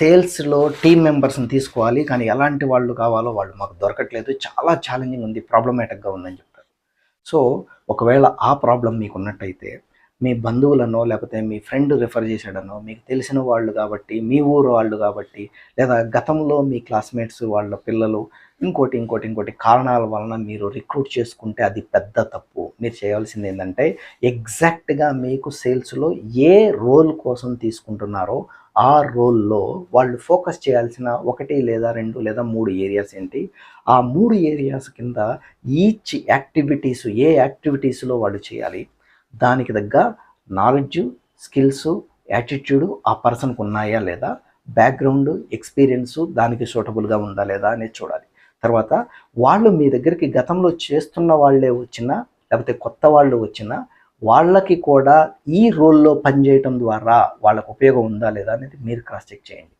సేల్స్లో టీమ్ మెంబర్స్ని తీసుకోవాలి. కానీ ఎలాంటి వాళ్ళు కావాలో వాళ్ళు మాకు దొరకట్లేదు. చాలా ఛాలెంజింగ్ ఉంది ప్రాబ్లమేటిక్గా ఉందని చెప్తారు సో ఒకవేళ ఆ ప్రాబ్లం మీకు ఉన్నట్టయితే మీ బంధువులనో లేకపోతే మీ ఫ్రెండ్ రిఫర్ చేశాడనో మీకు తెలిసిన వాళ్ళు కాబట్టి మీ ఊరు వాళ్ళు కాబట్టి లేదా గతంలో మీ క్లాస్మేట్స్ వాళ్ళ పిల్లలు ఇంకోటి ఇంకోటి ఇంకోటి కారణాల వలన మీరు రిక్రూట్ చేసుకుంటే అది పెద్ద తప్పు. మీరు చేయాల్సింది ఏంటంటే ఎగ్జాక్ట్గా మీకు సేల్స్లో ఏ రోల్ కోసం తీసుకుంటున్నారో ఆ రోల్లో వాళ్ళు ఫోకస్ చేయాల్సిన ఒకటి లేదా రెండు లేదా మూడు ఏరియాస్ ఏంటి? ఆ మూడు ఏరియాస్ కింద ఈచ్ యాక్టివిటీస్ ఏ యాక్టివిటీస్లో వాళ్ళు చేయాలి? దానికి తగ్గ నాలెడ్జ్ స్కిల్స్ యాటిట్యూడ్ ఆ పర్సన్కు ఉన్నాయా లేదా? బ్యాక్గ్రౌండ్ ఎక్స్పీరియన్స్ దానికి సూటబుల్గా ఉందా లేదా అనేది చూడాలి. తర్వాత వాళ్ళు మీ దగ్గరికి గతంలో చేస్తున్న వాళ్ళే వచ్చినా లేకపోతే కొత్త వాళ్ళు వచ్చినా వాళ్ళకి కూడా ఈ రోల్లో పనిచేయటం ద్వారా వాళ్ళకు ఉపయోగం ఉందా లేదా అనేది మీరు క్రాస్ చెక్ చేయండి.